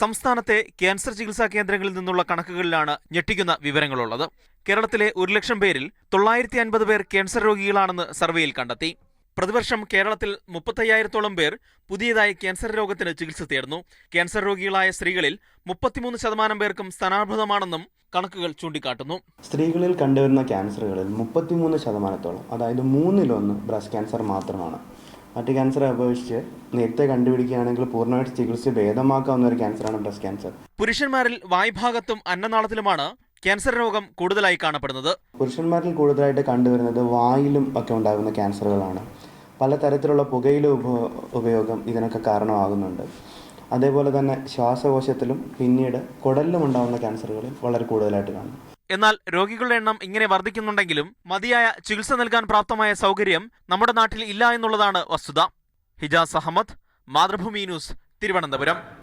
സംസ്ഥാനത്തെ ക്യാൻസർ ചികിത്സാ കേന്ദ്രങ്ങളിൽ നിന്നുള്ള കണക്കുകളിലാണ് ഞെട്ടിക്കുന്ന വിവരങ്ങളുള്ളത്. കേരളത്തിലെ ഒരു ലക്ഷം പേരിൽ തൊള്ളായിരത്തി അൻപത് പേർ ക്യാൻസർ രോഗികളാണെന്ന് സർവേയിൽ കണ്ടെത്തി. പ്രതിവർഷം കേരളത്തിൽ മുപ്പത്തയ്യായിരത്തോളം പേർ പുതിയതായി ക്യാൻസർ രോഗത്തിന് ചികിത്സ തേടുന്നു. ക്യാൻസർ രോഗികളായ സ്ത്രീകളിൽ മുപ്പത്തിമൂന്ന് ശതമാനം പേർക്കും സ്ഥാനാർബുദമാണെന്നും കണക്കുകൾ ചൂണ്ടിക്കാട്ടുന്നു. സ്ത്രീകളിൽ കണ്ടുവരുന്ന ക്യാൻസറുകളിൽ മുപ്പത്തിമൂന്ന് ശതമാനത്തോളം അതായത് മൂന്നിലൊന്ന് ബ്രസ്റ്റ് ക്യാൻസർ മാത്രമാണ്. മറ്റ് ക്യാൻസറെ അപേക്ഷിച്ച് നേരത്തെ കണ്ടുപിടിക്കുകയാണെങ്കിൽ പൂർണമായിട്ട് ചികിത്സ ഭേദമാക്കാവുന്ന ഒരു ക്യാൻസറാണ് ബ്രസ്റ്റ് ക്യാൻസർ പുരുഷന്മാരിൽ വായ്ഭാഗത്തും അന്നനാളത്തിലുമാണ് ക്യാൻസർ രോഗം കൂടുതലായി കാണപ്പെടുന്നത്. പുരുഷന്മാരിൽ കൂടുതലായിട്ട് കണ്ടുവരുന്നത് വായിലും ഒക്കെ ഉണ്ടാകുന്ന ക്യാൻസറുകളാണ് പലതരത്തിലുള്ള പുകയില ഉപയോഗം ഇതിനൊക്കെ കാരണമാകുന്നുണ്ട്. അതേപോലെ തന്നെ ശ്വാസകോശത്തിലും പിന്നീട് കുടലിലും ഉണ്ടാകുന്ന ക്യാൻസറുകളിൽ വളരെ കൂടുതലായിട്ട് കാണും. എന്നാൽ രോഗികളുടെ എണ്ണം ഇങ്ങനെ വർദ്ധിക്കുന്നുണ്ടെങ്കിലും മതിയായ ചികിത്സ നൽകാൻ പ്രാപ്തമായ സൗകര്യം നമ്മുടെ നാട്ടിൽ ഇല്ല എന്നുള്ളതാണ് വസ്തുത. ഹിജാസ് അഹമ്മദ് മാതൃഭൂമി ന്യൂസ് തിരുവനന്തപുരം.